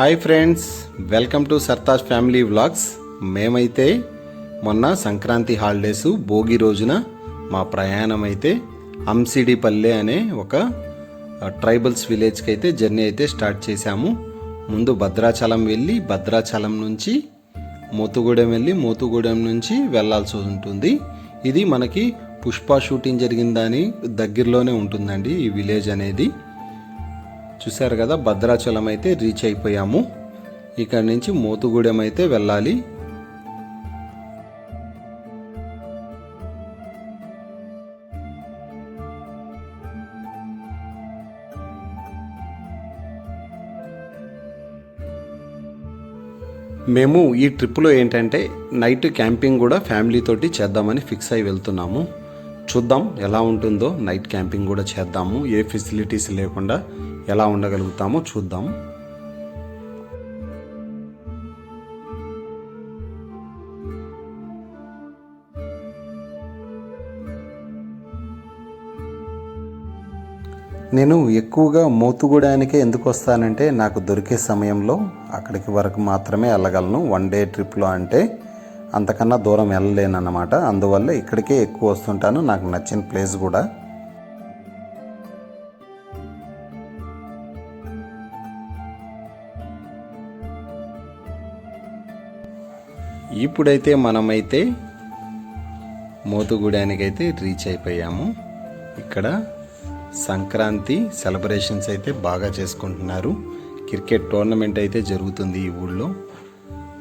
Hi friends welcome to Sartaj family vlogs. మేమైతే మొన్న Sankranti holidays Bhogi రోజున మా ప్రయాణం అయితే అంసిడిపల్లె అనే ఒక ట్రైబల్స్ విలేజ్కి అయితే జర్నీ అయితే స్టార్ట్ చేశాము. ముందు భద్రాచలం వెళ్ళి భద్రాచలం నుంచి మోతుగూడెం వెళ్ళి మోతుగూడెం నుంచి వెళ్ళాల్సి ఉంటుంది. ఇది మనకి పుష్ప షూటింగ్ జరిగిన దాని దగ్గరలోనే ఉంటుందండి ఈ విలేజ్ అనేది. చూశారు కదా భద్రాచలం అయితే రీచ్ అయిపోయాము. ఇక్కడ నుంచి మోతుగూడెం అయితే వెళ్ళాలి. మేము ఈ ట్రిప్లో ఏంటంటే నైట్ క్యాంపింగ్ కూడా ఫ్యామిలీ తోటి చేద్దామని ఫిక్స్ అయి వెళ్తున్నాము. చూద్దాం ఎలా ఉంటుందో నైట్ క్యాంపింగ్ కూడా చేద్దాము. ఏ ఫెసిలిటీస్ లేకుండా. ఎలా ఉండగలుగుతామో చూద్దాం. నేను ఎక్కువగా మోతుగూడానికే ఎందుకు వస్తానంటే నాకు దొరికే సమయంలో అక్కడికి వరకు మాత్రమే వెళ్ళగలను. వన్ డే ట్రిప్లో అంటే అంతకన్నా దూరం వెళ్ళలేనన్నమాట. అందువల్ల ఇక్కడికే ఎక్కువ వస్తుంటాను. నాకు నచ్చిన ప్లేస్ కూడా ఇప్పుడైతే మనమైతే మోతుగూడానికైతే రీచ్ అయిపోయాము. ఇక్కడ సంక్రాంతి సెలబ్రేషన్స్ అయితే బాగా చేసుకుంటున్నారు. క్రికెట్ టోర్నమెంట్ అయితే జరుగుతుంది ఈ ఊళ్ళో.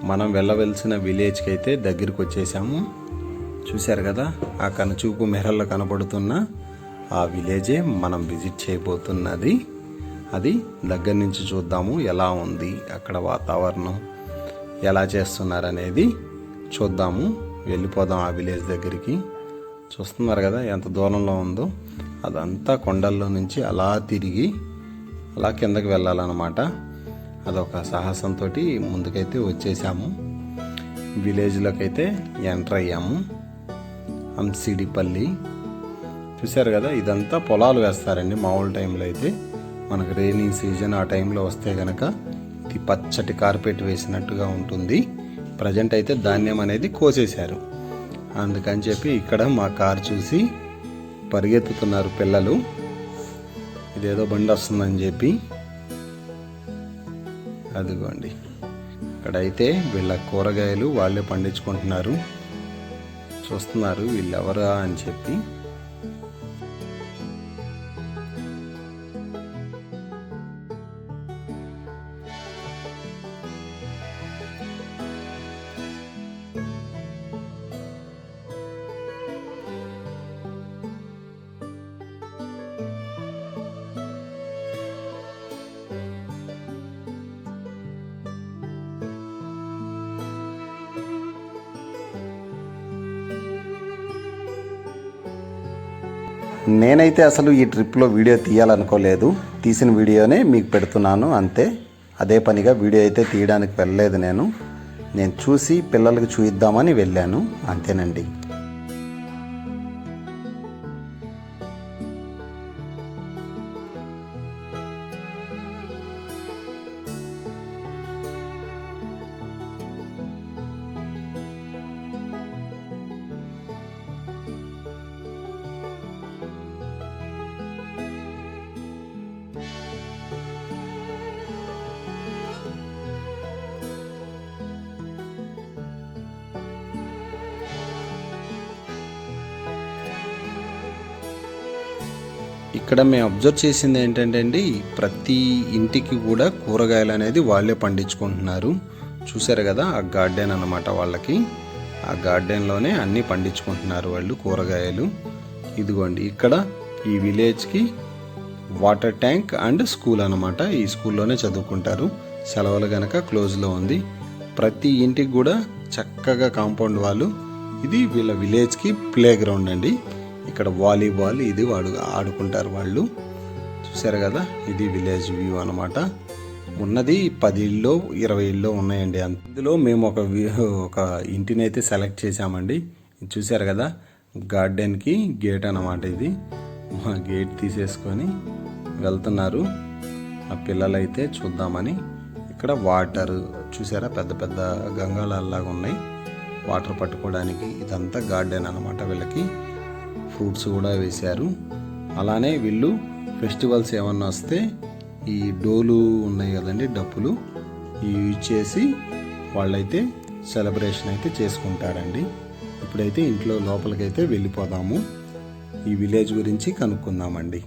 మనం వెళ్ళవలసిన విలేజ్కి అయితే దగ్గరికి వచ్చేసాము. చూశారు కదా ఆ కనుచూపు మెహల్లో కనబడుతున్న ఆ విలేజే మనం విజిట్ చేయబోతున్నది. అది దగ్గర నుంచి చూద్దాము ఎలా ఉంది అక్కడ వాతావరణం ఎలా చేస్తున్నారనేది. చూద్దాము. వెళ్ళిపోదాం ఆ విలేజ్ దగ్గరికి. చూస్తున్నారు కదా ఎంత దూరంలో ఉందో. అదంతా కొండల్లో నుంచి అలా తిరిగి అలా కిందకి వెళ్ళాలన్నమాట. అదొక సాహసంతో ముందుకైతే వచ్చేసాము. విలేజ్లోకి అయితే ఎంటర్ అయ్యాము. అంసిడిపల్లి చూశారు కదా ఇదంతా పొలాలు వేస్తారండి మామూలు టైంలో అయితే. మనకు రైనింగ్ సీజన్ ఆ టైంలో వస్తే కనుక ఇది పచ్చటి కార్పెట్ వేసినట్టుగా ఉంటుంది. ప్రజెంట్ అయితే ధాన్యం అనేది కోసేశారు. అందుకని చెప్పి ఇక్కడ మా కారు చూసి పరిగెత్తుతున్నారు పిల్లలు. ఇదేదో బండి వస్తుందని చెప్పి. అదిగోండి. ఇక్కడైతే వీళ్ళ కూరగాయలు వాళ్ళే పండించుకుంటున్నారు. చూస్తున్నారు వీళ్ళెవరా అని చెప్పి. నేనైతే అసలు ఈ ట్రిప్లో వీడియో తీయాలనుకోలేదు. తీసిన వీడియోనే మీకు పెడుతున్నాను అంతే. అదే పనిగా వీడియో అయితే తీయడానికి వెళ్ళలేదు నేను. నేను చూసి పిల్లలకి చూయిద్దామని వెళ్ళాను అంతేనండి. ఇక్కడ మేము అబ్జర్వ్ చేసింది ఏంటంటే అండి ప్రతి ఇంటికి కూడా కూరగాయలు అనేది వాళ్ళే పండించుకుంటున్నారు. చూసారు కదా ఆ గార్డెన్ అన్నమాట వాళ్ళకి. ఆ గార్డెన్లోనే అన్నీ పండించుకుంటున్నారు వాళ్ళు కూరగాయలు. ఇదిగోండి ఇక్కడ ఈ విలేజ్కి వాటర్ ట్యాంక్ అండ్ స్కూల్ అన్నమాట. ఈ స్కూల్లోనే చదువుకుంటారు. సెలవులు గనక క్లోజ్లో ఉంది. ప్రతి ఇంటికి కూడా చక్కగా కాంపౌండ్ వాళ్ళు. ఇది వీళ్ళ విలేజ్కి ప్లే గ్రౌండ్ అండి. ఇక్కడ వాలీబాల్ ఇది వాడు ఆడుకుంటారు వాళ్ళు. చూసారు కదా? ఇది విలేజ్ వ్యూ అనమాట ఉన్నది పది ఇళ్ళు ఇరవై ఇళ్ళు ఉన్నాయండి. అందులో మేము ఒక ఒక ఇంటిని అయితే సెలెక్ట్ చేసామండి చూసారు కదా? గార్డెన్కి గేట్ అన్నమాట ఇది. మా గేట్ తీసేసుకొని వెళ్తున్నారు. ఆ పిల్లలైతే చూద్దామని. ఇక్కడ వాటర్ చూసారా పెద్ద పెద్ద గంగాళాల్లాగా ఉన్నాయి. వాటర్ పట్టుకోవడానికి ఇదంతా గార్డెన్ అన్నమాట వీళ్ళకి. ఫ్రూట్స్ కూడా వేశారు. అలానే వీళ్ళు ఫెస్టివల్స్ ఏమన్నా వస్తే ఈ డోలు ఉన్నాయి కదండి డప్పులు ఇవి యూజ్ చేసి వాళ్ళైతే సెలబ్రేషన్ అయితే చేసుకుంటారండి. ఇప్పుడైతే ఇంట్లో లోపలికైతే వెళ్ళిపోదాము. ఈ విలేజ్ గురించి కనుక్కుందామండి.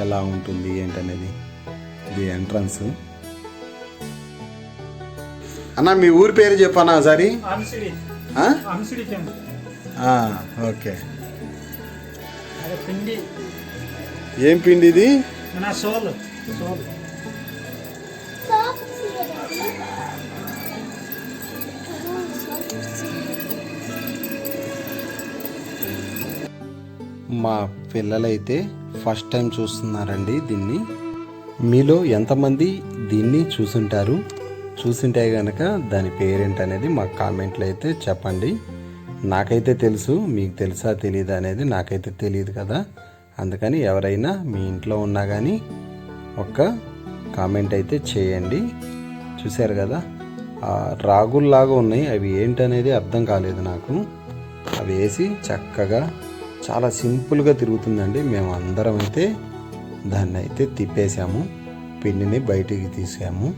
ఎలా ఉంటుంది ఏంటనేది? ఇది ఎంట్రన్స్. అన్న మీ ఊరి పేరు చెప్పానా ఒకసారి ఓకే. పిండి. ఏం పిండి ఇది? నా సోల్ సోల్. మా పిల్లలైతే ఫస్ట్ టైం చూస్తున్నారండి దీన్ని. మీలో ఎంతమంది దీన్ని చూసుంటారు? చూసింటే గనక దాని పేరేంటి అనేది మా కామెంట్లో అయితే చెప్పండి. నాకైతే తెలుసు మీకు తెలుసా తెలియదా అనేది నాకైతే తెలియదు కదా. అందుకని ఎవరైనా మీ ఇంట్లో ఉన్నా కానీ ఒక కామెంట్ అయితే చేయండి. చూశారు కదా ఆ రాగుల్లాగా ఉన్నాయి. అవి ఏంటనేది అర్థం కాలేదు నాకు. అవి వేసి చక్కగా చాలా సింపుల్గా తిరుగుతుందండి. మేము అందరం అయితే దాన్ని అయితే తిప్పేసాము. పిండిని బయటికి తీసాము.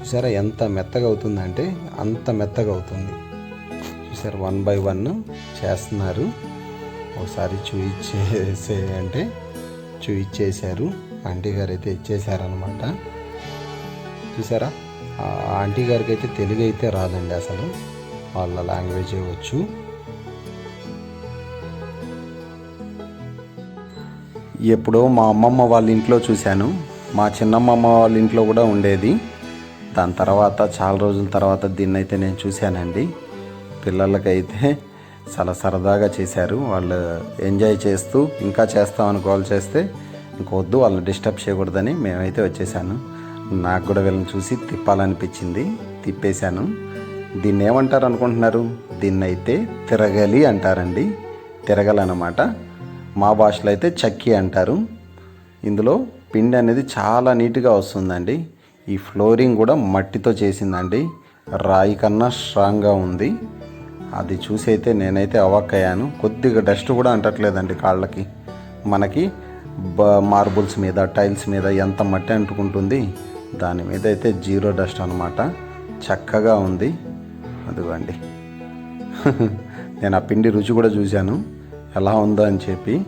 చూసారా ఎంత మెత్తగా అవుతుందంటే అంత మెత్తగా అవుతుంది. చూసారు వన్ బై వన్ చేస్తున్నారు. ఒకసారి చూయిచ్చేసే అంటే చూయించేశారు ఆంటీ గారు అయితే ఇచ్చేసారనమాట చూసారా ఆంటీ గారికి అయితే తెలుగు అయితే రాదండి అసలు. వాళ్ళ లాంగ్వేజ్ వచ్చు ఎప్పుడో మా అమ్మమ్మ వాళ్ళ ఇంట్లో చూశాను. మా చిన్నమ్మమ్మ వాళ్ళ ఇంట్లో కూడా ఉండేది. దాని తర్వాత చాలా రోజుల తర్వాత దీన్ని అయితే నేను చూశానండి. పిల్లలకైతే చాలా సరదాగా చేశారు. వాళ్ళు ఎంజాయ్ చేస్తూ ఇంకా చేస్తామని కాల్ చేస్తే ఇంకొద్దు వాళ్ళని డిస్టర్బ్ చేయకూడదని మేమైతే వచ్చేసాను. నాకు కూడా వీళ్ళని చూసి తిప్పాలనిపించింది. తిప్పేశాను. దీన్ని ఏమంటారు అనుకుంటున్నారు? దీన్ని అయితే తిరగలి అంటారండి. తిరగలన్నమాట మా భాషలో అయితే చక్కి అంటారు. ఇందులో పిండి అనేది చాలా నీట్గా వస్తుందండి. ఈ ఫ్లోరింగ్ కూడా మట్టితో చేసిందండి. రాయి కన్నా స్ట్రాంగ్గా ఉంది. అది చూసి అయితే నేనైతే అవాక్కయ్యాను. కొద్దిగా డస్ట్ కూడా అంటట్లేదండి కాళ్ళకి. మనకి బ మార్బుల్స్ మీద టైల్స్ మీద ఎంత మట్టి అంటుకుంటుంది దాని మీద అయితే జీరో డస్ట్ అనమాట చక్కగా ఉంది. అదిగోండి. నేను ఆ పిండి రుచి కూడా చూశాను. ఎలా ఉందో అని చెప్పి.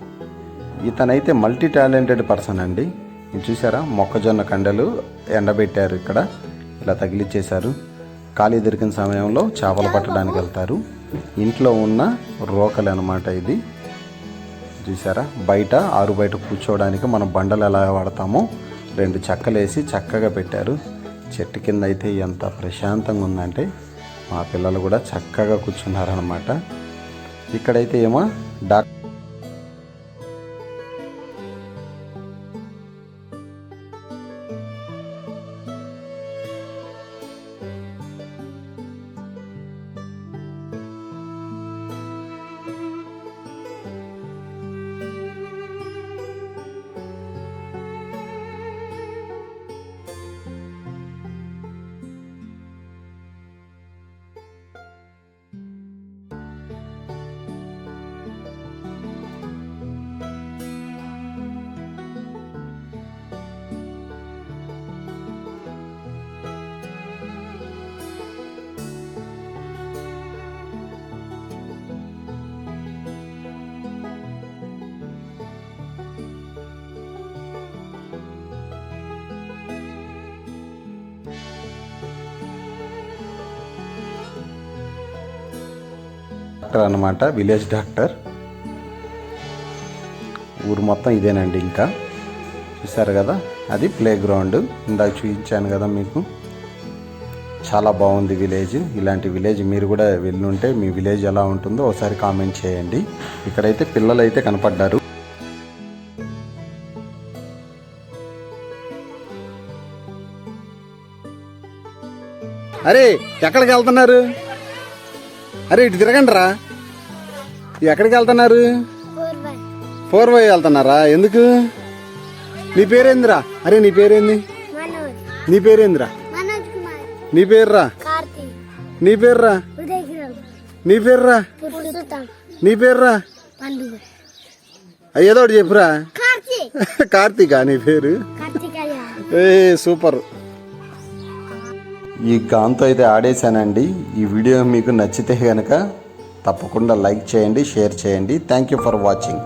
ఇతనైతే మల్టీ టాలెంటెడ్ పర్సన్ అండి. చూసారా మొక్కజొన్న కండలు ఎండబెట్టారు ఇక్కడ. ఇలా తగిలిచ్చేశారు. ఖాళీ దొరికిన సమయంలో చేపలు పట్టడానికి వెళ్తారు. ఇంట్లో ఉన్న రోకలు అనమాట ఇది. చూసారా బయట ఆరు బయట కూర్చోవడానికి మనం బండలు ఎలా వాడతామో రెండు చెక్కలేసి చక్కగా పెట్టారు. చెట్టు కింద అయితే ఎంత ప్రశాంతంగా ఉందంటే మా పిల్లలు కూడా చక్కగా కూర్చున్నారనమాట ఇక్కడైతే ఏమో డాక్టర్ డాక్టర్ అనమాట విలేజ్ డాక్టర్. ఊరు మొత్తం ఇదేనండి ఇంకా. చూసారు కదా? అది ప్లే గ్రౌండ్ ఇందాక చూపించాను కదా మీకు. చాలా బాగుంది విలేజ్. ఇలాంటి విలేజ్ మీరు కూడా వెళ్ళుంటే మీ విలేజ్ ఎలా ఉంటుందో ఒకసారి కామెంట్ చేయండి. ఇక్కడైతే పిల్లలు అయితే కనపడ్డారు. అరే ఎక్కడికి వెళ్తున్నారు? అరే ఇటు తిరగండి రా ఎక్కడికి వెళ్తున్నారు? ఫోర్ వై వెళ్తున్నారా? ఎందుకు? నీ పేరేందిరా? అరే నీ పేరేంది? నీ పేరేంద్రా? మనోజ్ కుమార్. నీ పేర్రా? నీ పేర్రా? నీ పేర్రా? నీ పేర్రా? పండుగ. ఏదో ఒకటి చెప్పురా. కార్తీక్ నీ పేరు? కార్తికేయ. ఏ సూపర్. ఈ గాంతో అయితే ఆడేశానండి. ఈ వీడియో మీకు నచ్చితే కనుక తప్పకుండా లైక్ చేయండి షేర్ చేయండి. Thank you for watching